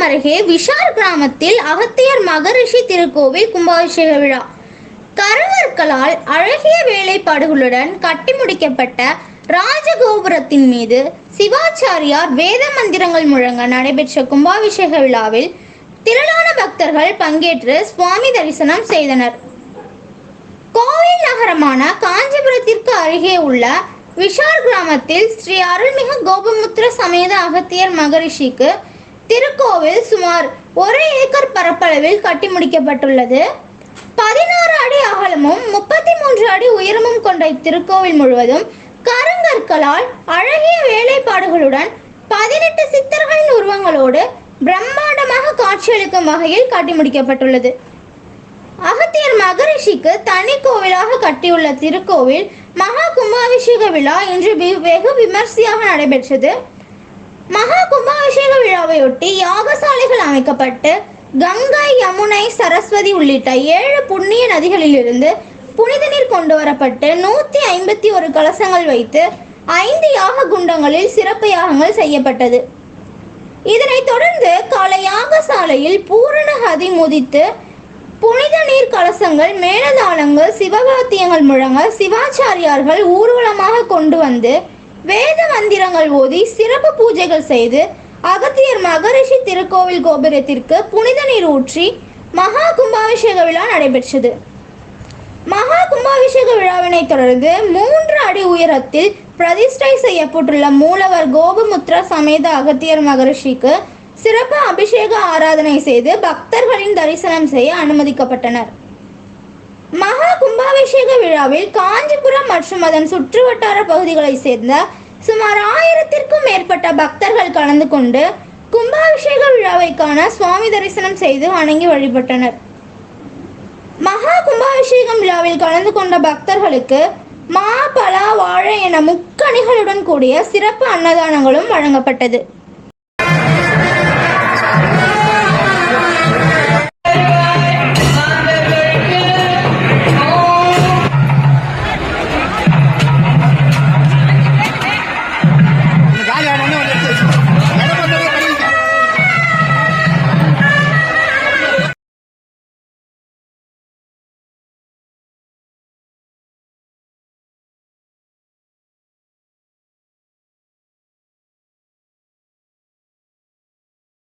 கும்பகோணம் அருகே விஷார் கிராமத்தில் அகத்தியர் மகரிஷி திருக்கோவில் கும்பாபிஷேக விழா. கருங்கற்களால் அழகிய வேலைப்பாடுகளுடன் கட்டி முடிக்கப்பட்ட ராஜகோபுரத்தின் மீது சிவாச்சாரியார் வேத மந்திரங்கள் முழங்க நடைபெற்ற கும்பாபிஷேக விழாவில் திரளான பக்தர்கள் பங்கேற்று சுவாமி தரிசனம் செய்தனர். கோவில் நகரமான காஞ்சிபுரத்திற்கு அருகே உள்ள விஷார் கிராமத்தில் ஸ்ரீ அருள்மிகு கோபமுத்திர சமேத அகத்தியர் மகரிஷிக்கு திருக்கோவில் சுமார் ஒரு ஏக்கர் பரப்பளவில் கட்டி முடிக்கப்பட்டுள்ளது. பதினாறு அடி அகலமும் முப்பத்தி மூன்று அடி உயரமும் கொண்ட இத்திருக்கோவில் முழுவதும் கருங்கற்களால் அழகிய வேலைப்பாடுகளுடன் பதினெட்டு சித்தர்களின் உருவங்களோடு பிரம்மாண்டமாக காட்சியளிக்கும் வகையில் கட்டி முடிக்கப்பட்டுள்ளது. அகத்தியர் மகரிஷிக்கு தனி கோவிலாக கட்டியுள்ள திருக்கோவில் மகா கும்பாபிஷேக விழா இன்று வெகு விமர்சையாக நடைபெற்றது. மகா கும்பாபிஷேக விழாவையொட்டி யாகசாலைகள் அமைக்கப்பட்டு கங்கை யமுனை சரஸ்வதி உள்ளிட்ட ஏழு புண்ணிய நதிகளிலிருந்து புனித நீர் கொண்டு வரப்பட்டு நூத்தி ஐம்பத்தி ஒரு கலசங்கள் வைத்து ஐந்து யாக குண்டங்களில் சிறப்பு யாகங்கள் செய்யப்பட்டது. இதனைத் தொடர்ந்து காலை யாகசாலையில் பூரண ஹதி முதித்து புனித நீர் கலசங்கள் மேலதாளங்கள் சிவகாத்தியங்கள் முழங்க சிவாச்சாரியார்கள் ஊர்வலமாக கொண்டு வந்து வேத மந்திரங்கள் ஓதி சிறப்பு பூஜைகள் செய்து அகத்தியர் மகரிஷி திருக்கோவில் கோபுரத்திற்கு புனித நீர் ஊற்றி மகா கும்பாபிஷேக விழா நடைபெற்றது. மகா கும்பாபிஷேக விழாவினை தொடர்ந்து மூன்று அடி உயரத்தில் பிரதிஷ்டை செய்யப்பட்டுள்ள மூலவர் கோபமுத்ர சமேத அகத்தியர் மகரிஷிக்கு சிறப்பு அபிஷேக ஆராதனை செய்து பக்தர்களின் தரிசனம் செய்ய அனுமதிக்கப்பட்டனர். மகா கும்பாபிஷேக விழாவில் காஞ்சிபுரம் மற்றும் அதன் சுற்றுவட்டார பகுதிகளைச் சேர்ந்த சுமார் ஆயிரத்திற்கும் மேற்பட்ட பக்தர்கள் கலந்து கொண்டு கும்பாபிஷேக விழாவை காண சுவாமி தரிசனம் செய்து வணங்கி வழிபட்டனர். மகா கும்பாபிஷேகம் விழாவில் கலந்து கொண்ட பக்தர்களுக்கு மா பலா வாழை என முக்கணிகளுடன் கூடிய சிறப்பு அன்னதானங்களும் வழங்கப்பட்டது.